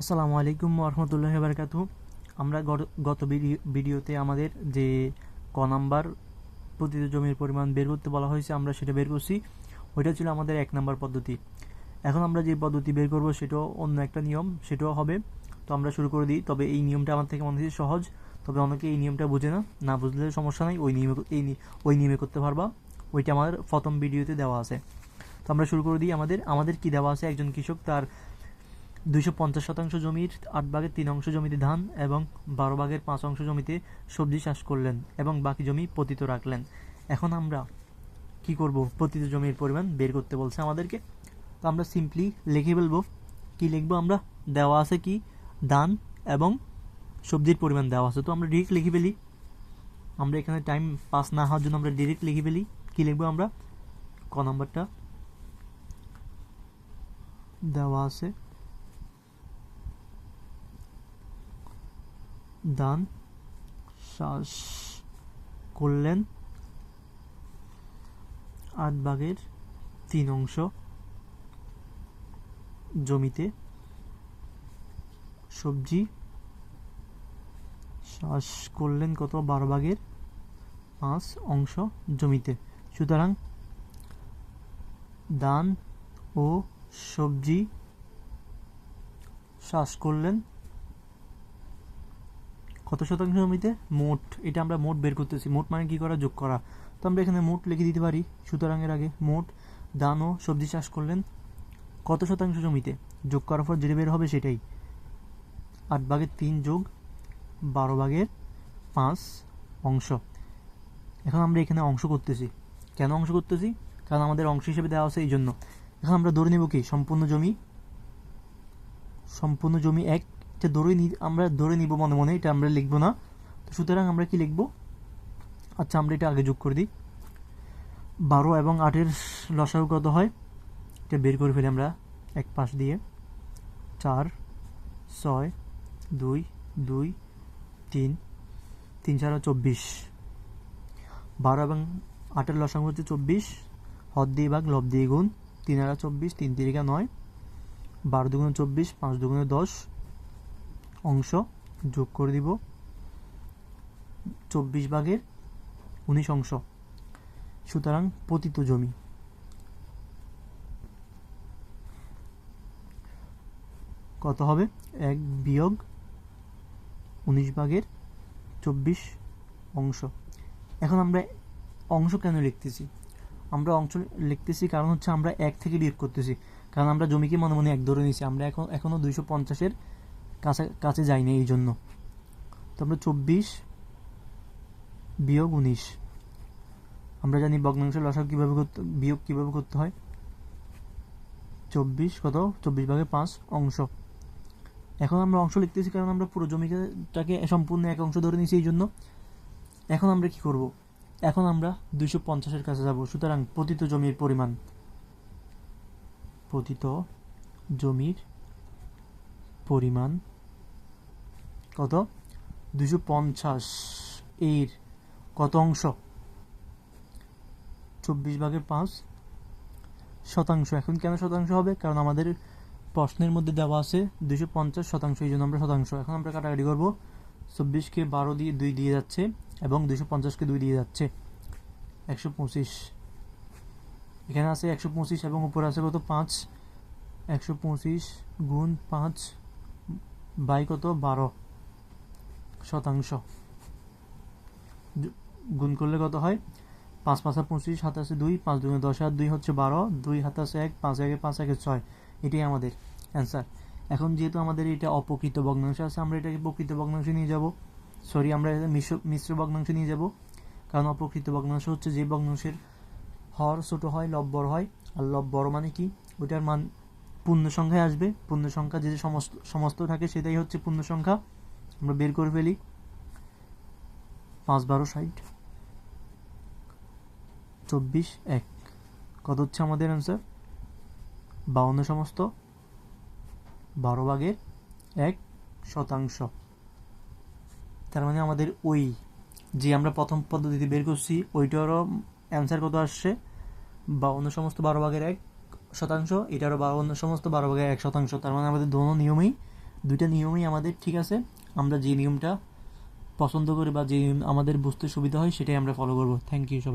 আসসালামু আলাইকুম রহমতুল্লাহ বারকাতু আমরা গত- গত ভিডি- ভিডিওতে আমাদের যে ক নাম্বার পতিত জমির পরিমাণ বের করতে বলা হয়েছে, আমরা সেটা বের করছি। ওইটা ছিল আমাদের এক নাম্বার পদ্ধতি। এখন আমরা যে পদ্ধতি বের করব সেটাও অন্য একটা নিয়ম, সেটাও হবে। তো আমরা শুরু করে দিই। তবে এই নিয়মটা আমার থেকে মনে হচ্ছে সহজ। তবে অনেকে এই নিয়মটা বুঝে না। না বুঝলে সমস্যা নাই। ওই নিয়মে এই ওই নিয়মে করতে পারবা। ওইটা আমাদের প্রথম ভিডিওতে দেওয়া আছে। তো আমরা শুরু করে দিই আমাদের। আমাদের কি দেওয়া আছে? একজন কৃষক তার দুইশো পঞ্চাশ শতাংশ জমির আট ভাগের তিন অংশ জমিতে ধান এবং বারো ভাগের পাঁচ অংশ জমিতে সবজি চাষ করলেন এবং বাকি জমি পতিত রাখলেন। এখন আমরা কি করব? পতিত জমির পরিমাণ বের করতে বলছে আমাদেরকে। তো আমরা সিম্পলি লিখে ফেলব। কি লিখব আমরা? দেওয়া আছে কি? ধান এবং সবজির পরিমাণ দেওয়া আছে। তো আমরা ডিরেক্ট লিখে ফেলি। আমরা এখানে টাইম পাস না হওয়ার জন্য আমরা ডিরেক্ট লিখে ফেলি। কী লিখব আমরা? ক নম্বরটা। দেওয়া আছে। দান শ্বাস করলেন। আট ভাগের তিন অংশ জমিতে। সবজি চাষ করলেন কত? বারো ভাগের পাঁচ অংশ জমিতে। সুতরাং দান ও সবজি চাষ করলেন। কত শতাংশ জমিতে? মোট। এটা আমরা মোট বের করতেছি। মোট মানে কি করা? যোগ করা। তো আমরা এখানে মোট লিখে দিতে পারি। সুতরাং এর আগে মোট ধান ও সবজি চাষ করলেন কত শতাংশ জমিতে? যোগ করার পর যেটা বের হবে সেটাই। আট ভাগের তিন যোগ বারো ভাগের পাঁচ অংশ। এখন আমরা এখানে অংশ করতেছি। কেন অংশ করতেছি? কারণ আমাদের অংশ হিসেবে দেওয়া আছে এই জন্য এখন আমরা ধরে নেব কি? সম্পূর্ণ জমি সম্পূর্ণ জমি এক এটা ধরে নি আমরা ধরে নিব মনে মনে, এটা আমরা লিখব না। তো সুতরাং আমরা কি লিখব? আচ্ছা আমরা এটা আগে যোগ করে দিই। বারো এবং আটের লসাগু কত হয়? এটা বের করে ফেলি আমরা এক পাশ দিয়ে। চার, ছয়, দুই দুই, তিন তিন চার চব্বিশ। বারো এবং আটের লসাগু হচ্ছে চব্বিশ। হদ দিয়ে ভাগ, লব দিয়ে গুণ। তিন আড়া চব্বিশ, তিন তিরিকা নয়। বারো দুগুণে চব্বিশ, পাঁচ দুগুণে দশ। অংশ যোগ করে দিব চব্বিশ ভাগের উনিশ অংশ। সুতরাং পতিত জমি। কত হবে? এক বিয়োগ উনিশ ভাগের চব্বিশ অংশ। এখন আমরা অংশ কেন লিখতেছি? আমরা অংশ লিখতেছি কারণ হচ্ছে আমরা এক থেকে বিয়োগ করতেছি। কারণ আমরা জমিকে মনে মনে এক ধরে নিয়েছি। আমরা এখন এখনও দুইশো পঞ্চাশের কাছে কাছে যাইনি এই জন্য তারপরে চব্বিশ বিয়োগ উনিশ। আমরা জানি ভগ্নাংশের লসাগু কীভাবে করতে, বিয়োগ কীভাবে করতে হয়? চব্বিশ কত? চব্বিশ ভাগে পাঁচ অংশ। এখন আমরা অংশ লিখতেছি কারণ আমরা পুরো জমিটাকে সম্পূর্ণ এক অংশ ধরে নিয়েছি এই জন্য এখন আমরা কি করব? এখন আমরা দুইশো পঞ্চাশের কাছে যাব। সুতরাং পতিত জমির পরিমাণ। পতিত জমির পরিমাণ কত? দুশো পঞ্চাশ এর কত অংশ? চব্বিশ ভাগের পাঁচ শতাংশ। এখন কেন শতাংশ হবে? কারণ আমাদের প্রশ্নের মধ্যে দেওয়া আছে দুশো পঞ্চাশ শতাংশ, এই জন্য আমরা শতাংশ। এখন আমরা কাটাকাটি করব। চব্বিশকে বারো দিয়ে দুই দিয়ে যাচ্ছে এবং দুশো পঞ্চাশকে দুই দিয়ে যাচ্ছে। একশো পঁচিশ। এখানে আছে একশো পঁচিশ এবং উপরে আছে কত? পাঁচ। একশো পঁচিশ গুণ পাঁচ বাই কত? বারো। শতাংশ। গুণ করলে কত হয়? পাঁচ পাঁচা পঁচিশ হাত আছে দুই, পাঁচ দুই দশ আর দুই হচ্ছে বারো, দুই হাত আছে এক, পাঁচ একে পাঁচ একে ছয়। এটাই আমাদের অ্যান্সার এখন যেহেতু আমাদের এটা অপকৃত ভগ্নাংশ আছে, আমরা এটাকে প্রকৃত ভগ্নাংশে নিয়ে যাব। সরি আমরা মিশ্র মিশ্র ভগ্নাংশে নিয়ে যাব। কারণ অপকৃত ভগ্নাংশ হচ্ছে যে ভগ্নাংশের হর ছোট হয়, লব বড় হয়। আর লব বড় মানে কি? ওইটার মান পূর্ণ সংখ্যায় আসবে। পূর্ণ সংখ্যা যে সমস্ত সমস্ত থাকে সেটাই হচ্ছে পূর্ণ সংখ্যা আমরা বের করে ফেলি। পাঁচ বারো ষাট। চব্বিশ এক। কত হচ্ছে আমাদের অ্যান্সার বাউন্ন সমস্ত। বারো ভাগের এক শতাংশ। তার মানে আমাদের ওই যে আমরা প্রথম পদ্ধতিতে বের করছি, ওইটারও অ্যান্সার কত আসছে? বাউন্ন সমস্ত বারো ভাগের এক শতাংশ, এটারও বাউন্ন সমস্ত বারো ভাগের এক শতাংশ। তার মানে আমাদের দোনো নিয়মেই দুইটা নিয়মই আমাদের ঠিক আছে। আমরা যে নিয়মটা পছন্দ করি বা যে আমাদের বুঝতে সুবিধা হয়, সেটাই আমরা ফলো করব। থ্যাংক ইউ সবাই।